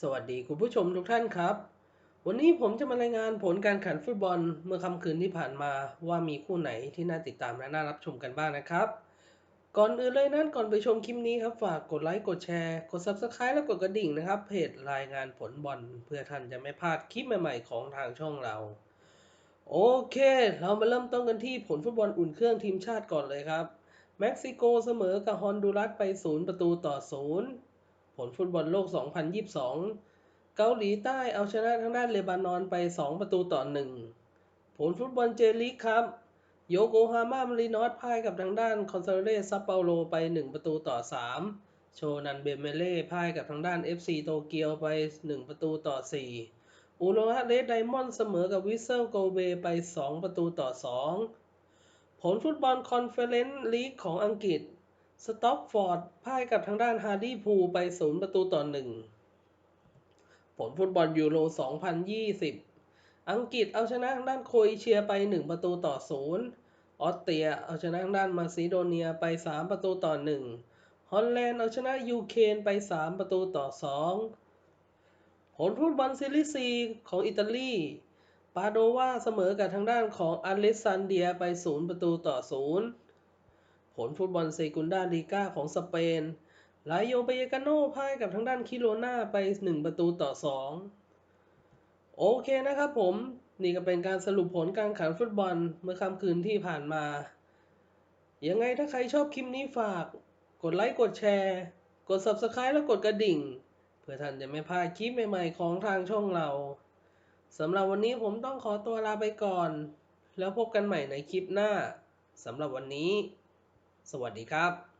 สวัสดีคุณผู้ชมทุกท่านครับ วันนี้ผมจะมารายงานผลการแข่งฟุตบอลเมื่อค่ำคืนที่ผ่านมาว่ามีคู่ไหนที่น่าติดตามและน่ารับชมกันบ้างนะครับ ก่อนอื่นเลยนั้นก่อนไปชมคลิปนี้ครับฝากกดไลค์กดแชร์กด Subscribe และกดกระดิ่งนะครับเพจรายงานผลบอลเพื่อท่านจะไม่พลาดคลิปใหม่ๆของทางช่องเรา โอเค เรามาเริ่มต้นกันที่ผลฟุตบอลอุ่นเครื่องทีมชาติก่อนเลยครับ เม็กซิโกเสมอกับฮอนดูรัสไป 0 ประตูต่อ 0 ผลฟุตบอลโลก 2022 เกาหลีใต้เอาชนะทางด้านเลบานอนไป 2 ประตูต่อ 1 ผลฟุตบอลเจลีกครับ โยโกฮาม่ามารีนอสพ่ายกับทางด้านคอนเซเรซัปเปาโลไป 1 ประตูต่อ 3 โชนันเบเมเล่พ่ายกับทางด้าน FC โตเกียวไป 1 ประตูต่อ 4 อุโรฮะเรดไดมอนด์เสมอกับวิเซลโกเบไป 2 ประตูต่อ 2 ผลฟุตบอลคอนเฟอเรนซ์ลีกของอังกฤษ สต็อกฟอร์ดพ่ายกับทางด้านฮาร์ดี้พูไป 0 ประตูต่อ1ผลฟุตบอลยูโร 2020 อังกฤษเอาชนะทางด้านโครเอเชียไป 1 ประตูต่อ 0 ออสเตรียเอาชนะทางด้านมาซิโดเนียไป 3 ประตูต่อ 1 ฮอลแลนด์เอาชนะยูเครนไป 3 ประตูต่อ 2 ผลฟุตบอลซีรีส์ซีของอิตาลี ปาโดวาเสมอกับทางด้านของอเลสซานเดียไป 0 ประตูต่อ 0 ผลฟุตบอลเซกุนดาลีกาของสเปนไลโยเบยกาโนพ่ายกับทางด้านคิโรนาไป 1 ประตูต่อ 2 โอเคนะครับผม นี่ก็เป็นการสรุปผลการแข่งฟุตบอลเมื่อค่ำคืนที่ผ่านมา ยังไงถ้าใครชอบคลิปนี้ฝาก กดไลค์กดแชร์ กด Subscribe แล้วกดกระดิ่ง เพื่อท่านจะไม่พลาดคลิปใหม่ๆของทางช่องเราสำหรับวันนี้ผมต้องขอตัวลาไปก่อน แล้วพบกันใหม่ในคลิปหน้าสำหรับวันนี้ สวัสดีครับ